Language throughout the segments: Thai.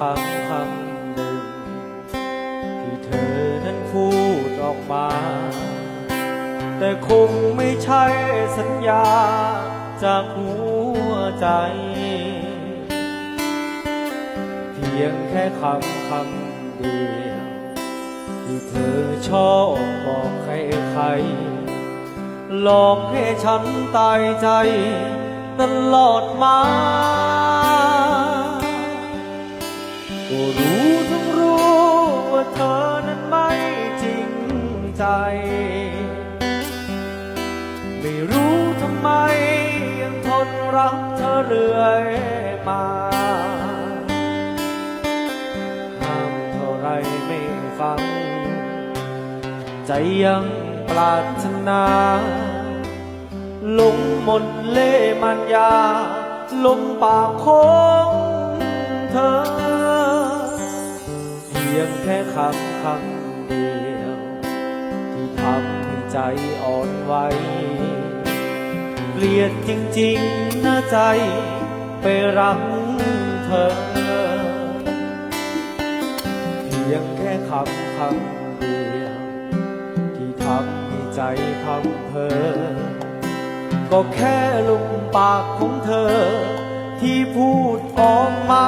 พียงแค่คำคำหนึ่ง ที่เธอนั้นพูดออกมา แต่คงไม่ใช่สัญญาจากหัวใจ เพียงแค่คำคำเดียว ที่เธอชอบบอกใครๆหลอกให้ฉันตายใจ ตลอดมา ก็รู้ทั้งรู้ว่าเธอนั้นไม่จริงใจ ไม่รู้ทำไมยังทนรักเธอเรื่อยมาห้ามเท่าไรไม่ฟัง ใจยังปรารถนาหลงมนเล่มันยาลมปากของเธอ พียงแค่คำคำเดียว ที่ทำให้ใจอ่อนไหวเกลียดจริงๆนะใจไปรักเธอ เพียงแค่คำคำเดียว ที่ทำให้ใจพังเพอก็แค่ลุมปากของเธอ ที่พูดออกมา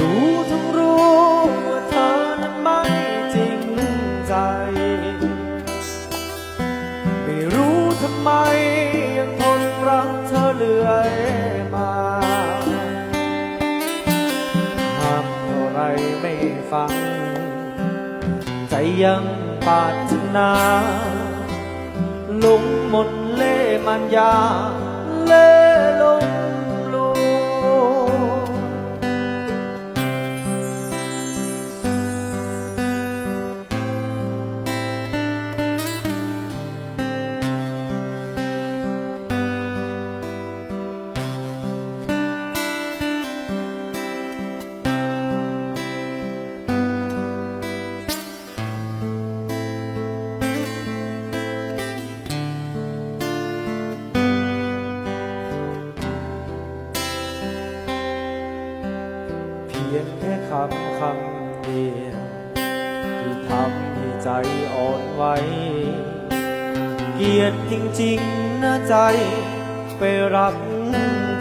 รู้ทั้งรู้ว่าเธอนั้นไม่จริงใจ ไม่รู้ทำไมยังทนรักเธอเรื่อยมาห้ามเท่าไรไม่ฟัง ใจยังปารถนาหลงมนเล่มันยา เล่ลง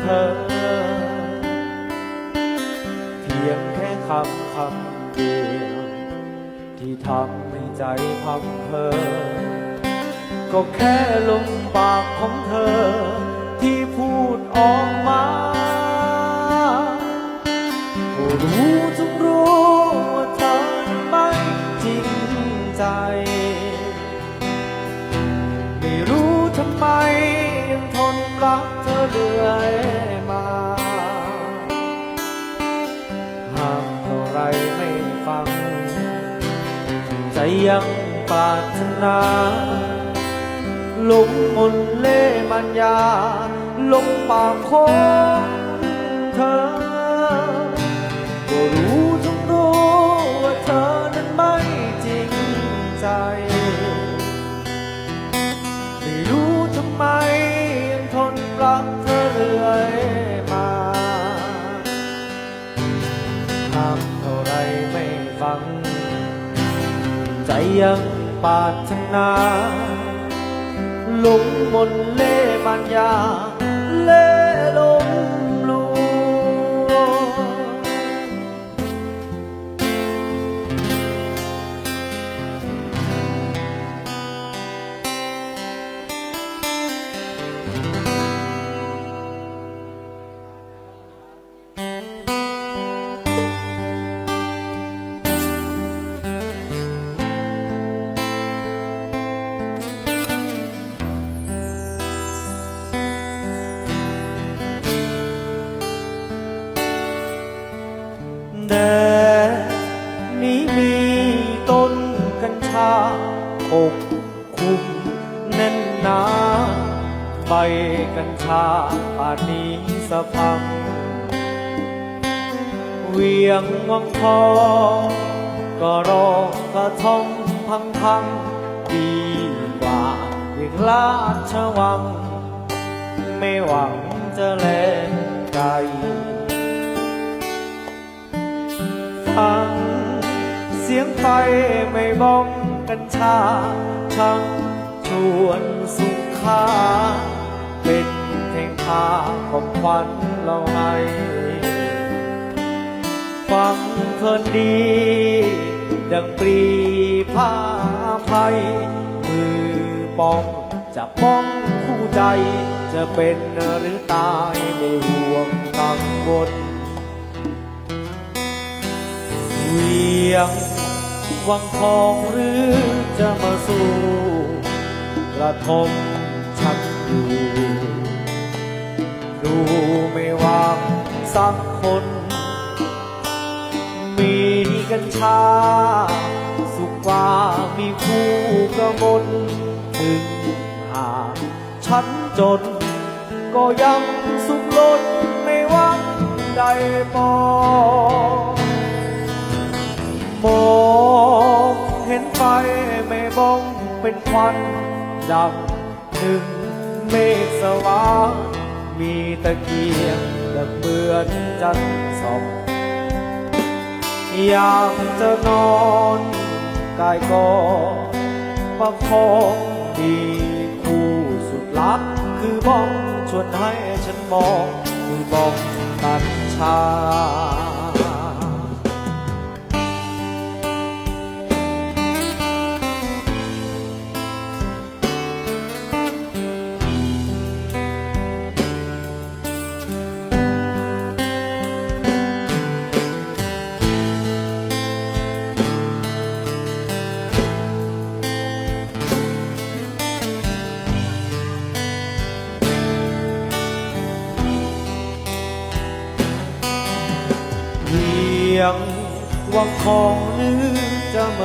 เธอ เพียงแค่คำคำเดียว ที่ทำให้ใจพังเพอก็แค่ลมปากของเธอ ที่พูดออก ยังปรารถนาหลงมนเล่มันยาลงปากของเธอก็รู้จงรู้ว่าเธอนั้นไม่จริงใจไม่รู้ทำไมยังทนรักเธอเรื่อยมาห้ามเท่าไรไม่ฟัง งปาถนาหลงมนเล่มันยาเล่ ก็รอกระทงพังพังดีกว่าเวียงลาดชวัง ไม่หวังจะแลกกันฟังเสียงไฟไม่บ้องกัญชาช่างชวนสุขาเป็นเพลงพาของขวัญเราให้ฟังเพลินดี ดังปรีผ้าภัยมือป้องจะป้องคู่ใจ จะเป็นหรือตายไม่ห่วงกังวลเวียงวังทองหรือจะมาสู่กระทมชักอยู่ดูไม่วางสักคน กัญชา สุขกว่ามีคู่กระมนถึงหากฉันจน ก็ยังสุขล้นไม่วังใดปองมองเห็นไฟไม่บ้องเป็นควันดับหนึ่งเมฆสว่างมีตะเกียงดังเหมือนจันทร์ส่อง อยากจะนอนกายกอประคองดีคู่สุดลับคือบ้องชวนให้ฉันมองคือบ้องตัดชา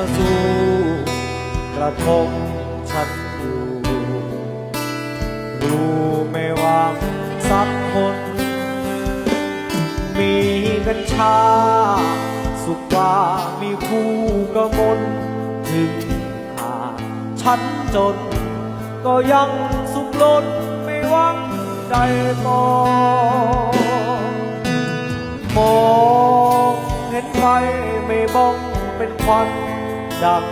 มาสู่กระทงฉันอยู่รู้ไม่ว่างสักคน มีกัญชา สุขกว่ามีคู่กระมนถึงหาฉันจน ก็ยังสุขล้นไม่หวังใดต่อมองเห็นไฟไม่บ้องเป็นควัน ดับ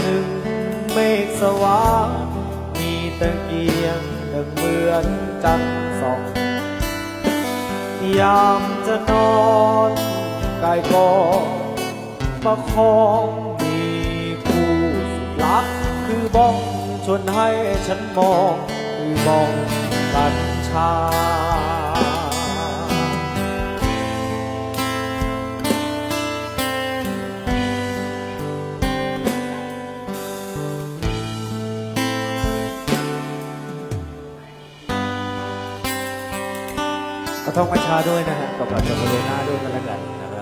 หนึ่งเมฆสว่างมีตะเกียงดังเหมือนจันทร์สอง ยามจะนอนกายก็ประคองมีคู่รักคือบ้องชวนให้ฉันมอง คือบ้องกัญชา ก็ต้องมาชาด้วยนะฮะกับเราจะบริเวณหน้าด้วยกันแล้วกันนะครับ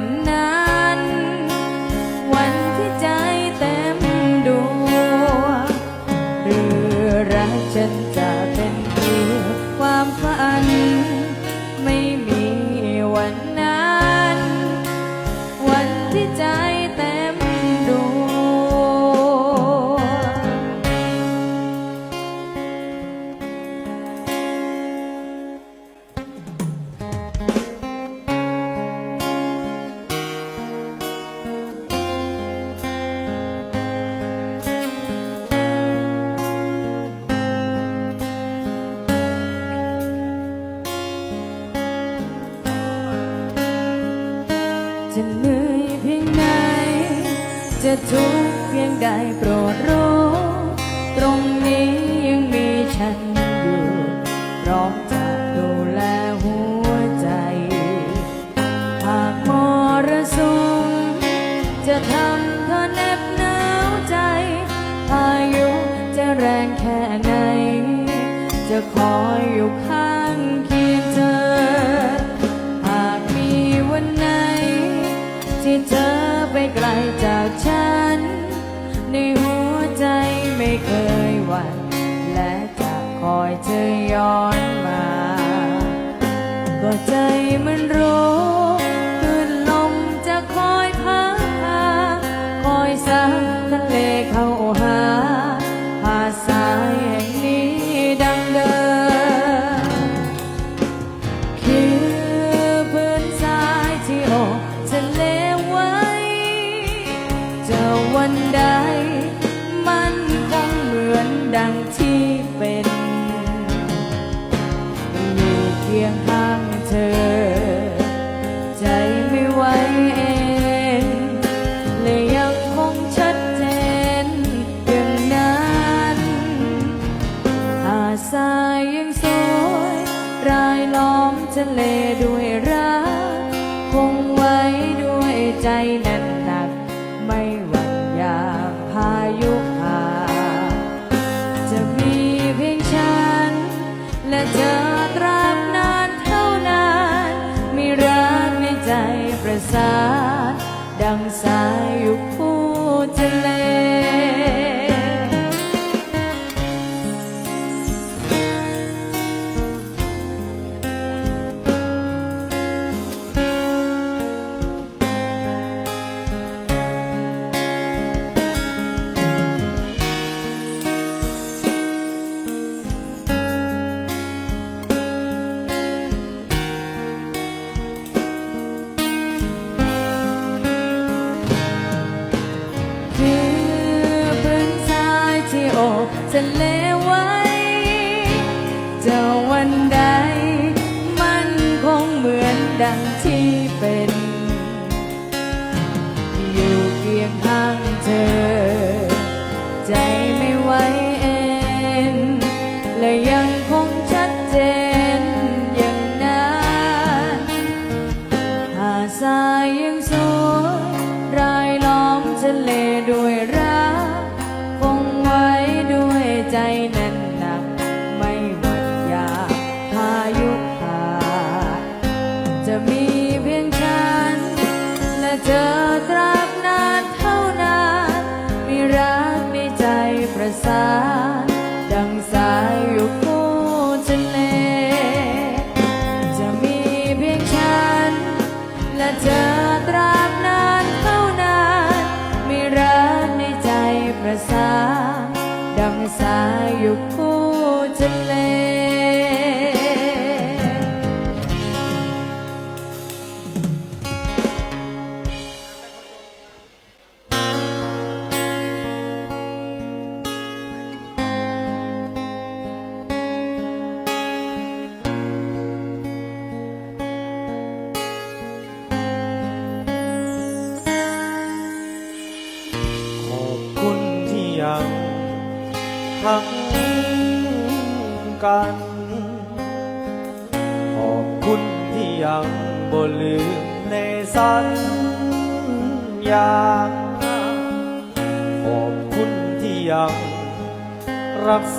one. จะทุกข์เพียงใดโปรดรู้ตรงนี้าดังสายอยู่คู่ทะเล ไว้เอ็และยัง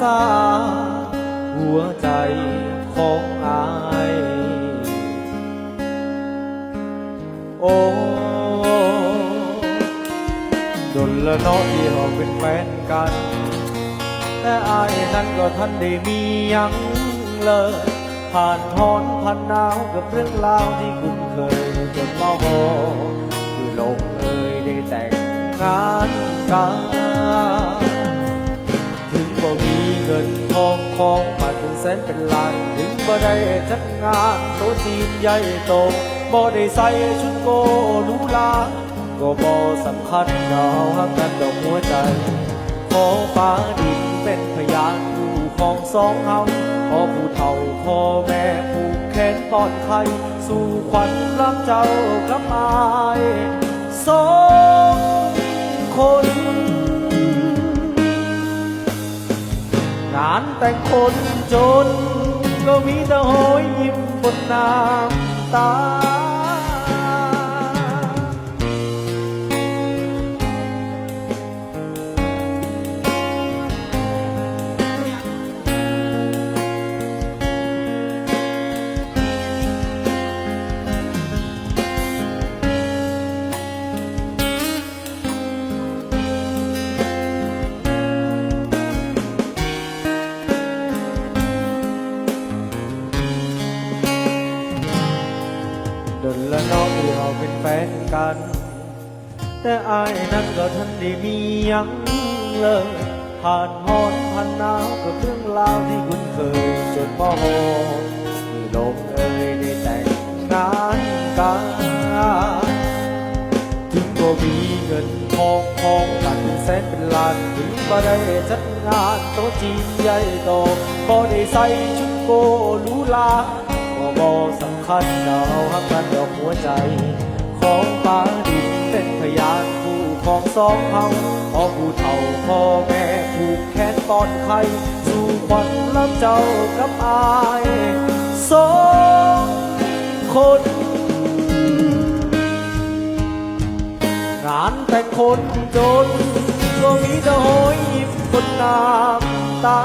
ษา หัวใจของอาย โอ้ดนละเน้อที่เราเป็นแฟนกัน แต่อายนั้นก็ทันได้มียังเลยผ่านฮ้อนผ่านหนาวกับเรื่องราวที่คุ้นเคยจนมาหอคือลงเอยได้แต่งงานกัน บ่มีเงินทองของมาถึงแสนเป็นล้านถึงบ่ได้จัดงานโต๊ะจีนใหญ่โตบ่ได้ใส่ชุดโกหรูหราก็บ่สำคัญเราหักกันดอกหัวใจ ขอฟ้าดินเป็นพยานคู่ของสองเฮาขอผู้เฒ่าพ่อแม่ผูกแขนป้อนไข่สู่ขวัญรักเจ้ากับอายสองคน งานแต่งคนจน ก็มีแต่หอยยิ้มบนน้ำตา ฟนกัน แต่อายนั้นก็ทันได้มียังเลยผ่านฮ้อนผ่านหนาวกับเรื่องราวที่คุ้นเคยจนมอหที่ลงเอยได้แต่งงานกันถึงบ่มีเงินทองของกันแสนเป็นล้านถึงบ่ได้จัดงานโต๊ะจีนใหญ่โตบ่ได้ใส่ชุดโกหรูหราก็บ่สำคัญเราหักกันดอกหัวใจ องฟ้าดินเป็นพยานคู่ของสองเฮาพ่อผู้เฒ่าพ่อแม่ผูกแขนป้อนไข่สู่ขวัญรับเจ้ากับอายสองคนงานแต่งคนจนก็มีแต่หอยยิ้มบนน้ำตา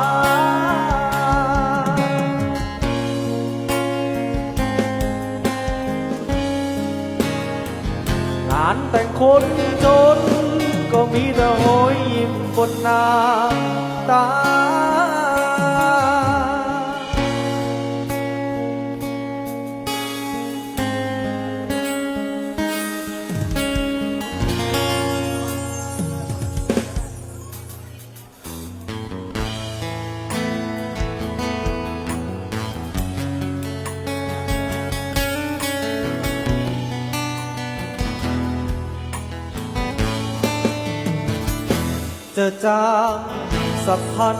านแต่งคนจน ก็มีแต่หยยิ้มบนน้าตา จางสักพัน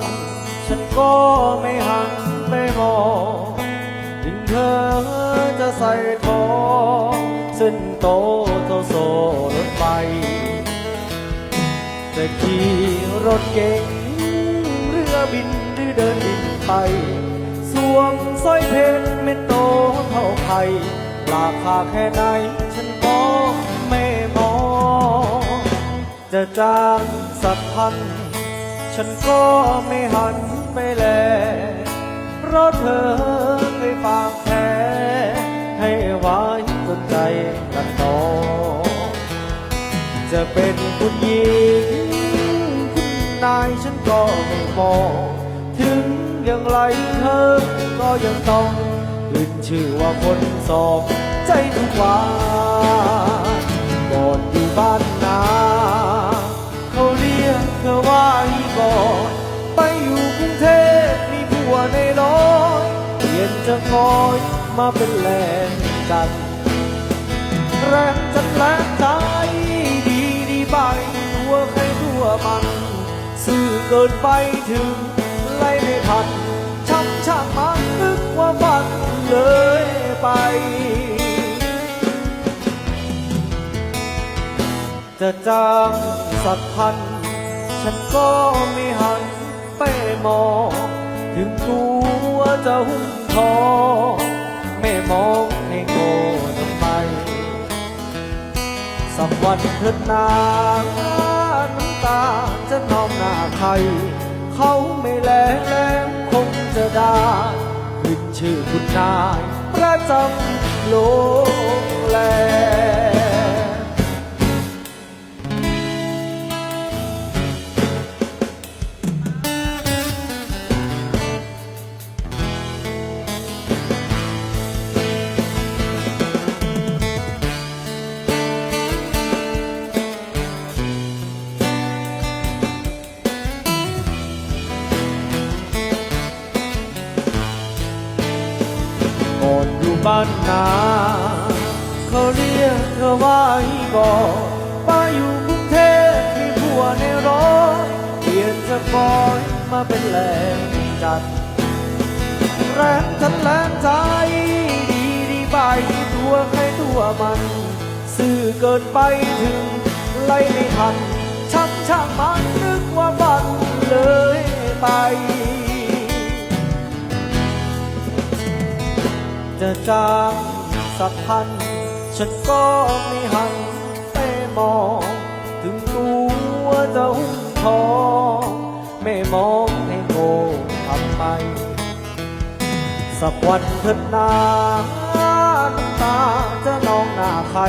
ฉันก็ไม่หันไปมองถึงเธอจะใส่ทองเส้นโตเท่าโซรถไฟจะขี่รถเก๋งเรือบินหรือเดินดินไป สวมสร้อยเพชรเม็ดโตเท่าไข่ราคาแค่ไหนฉันก็ไม่มอง จะจางสักพัน ฉันก็ไม่หันไปแล เพราะเธอเคยฝากแผลให้ไว้จนใจกันต่อจะเป็นคุณหญิงคุณนายฉันก็ไม่มองถึงอย่างไรเธอก็ยังต้องขึ้นชื่อว่าคนสองใจทุกวันก่อนอยู่บ้านนา เธอว่าอีกอนไปอยู่กรุงเทพมีผัวในน้อยเปลี่ยนจากคอยมาเป็นแรงจัน แรงจัดแรงใจดีดีไปตัวใครตัวมันสื่อเกินไปถึงไล่ไม่ทันช้ำช่ามันนึกว่าฝันเลยไปจะจางสักพัน ฉันก็ไม่หันไปมองถึงตัวจะหุ่นทองไม่มองให้โง่ทำไม สักวันเถิดนาน้ำตาจะนองหน้าใคร เขาไม่แลแลคงจะได้ขึ้นชื่อคุณนายประจำโลกแล เกินไปถึงไล่ไม่ทันช่างช่างมันนึกว่าบันเลยไป จะจางสักพัน ฉันก็ไม่หันไปมอง ถึงตัวจะหุ่นทอง ไม่มองให้โง่ทำไม สักวันเถิดนาน้ำตาจะนองหน้าใคร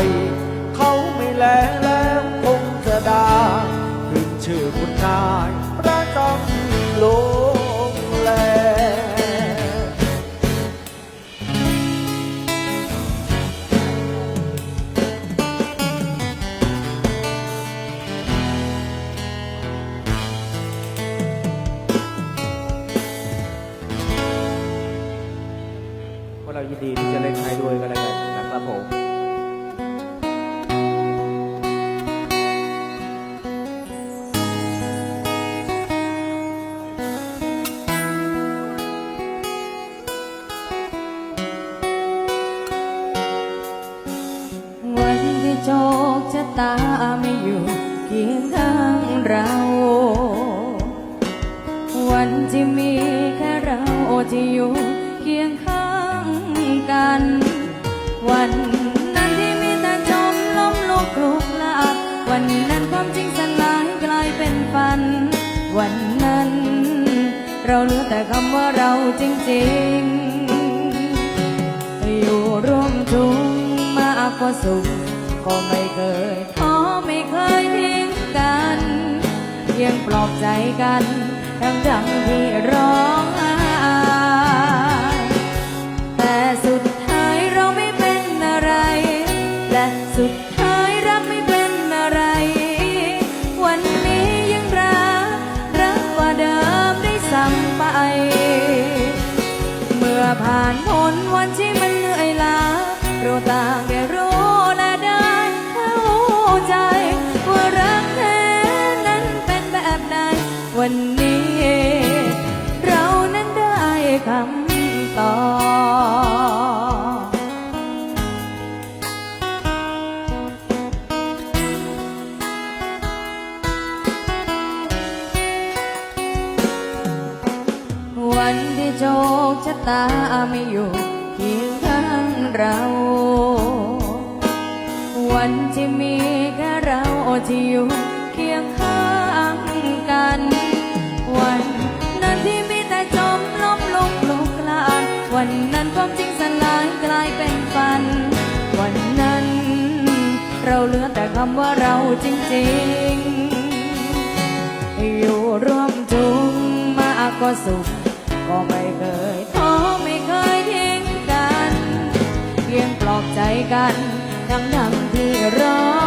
เขาไม่แลแล้วคงจะด้ขึ้นชื่อคุณนายประจำโลกแลเรายินดีที่จะเล่นให้ด้วยกันแล้ว ตาไม่อยู่เคียงข้างเรา วันที่มีแค่เราที่อยู่เคียงข้างกัน วันนั้นที่มีแต่จมล้มลุกคลุกลาวันนั้นความจริงสลายกลายเป็นฝัน วันนั้น เราเหลือแต่คำว่าเราจริงๆ อยู่ร่วมทุกข์มากกว่าสุข ก็ไม่เคยท้อไม่เคยทิ้งกัน ยังปลอบใจกัน ทั้งทั้งๆที่ร้อ ความจริงสลายกลายเป็นฝัน วันนั้น เราเหลือแต่คำว่าเราจริงๆ อยู่ร่วมทุกข์มากก็สุข ก็ไม่เคยท้อไม่เคยทิ้งกัน เพียงปลอบใจกัน ทั้งทั้งที่รอ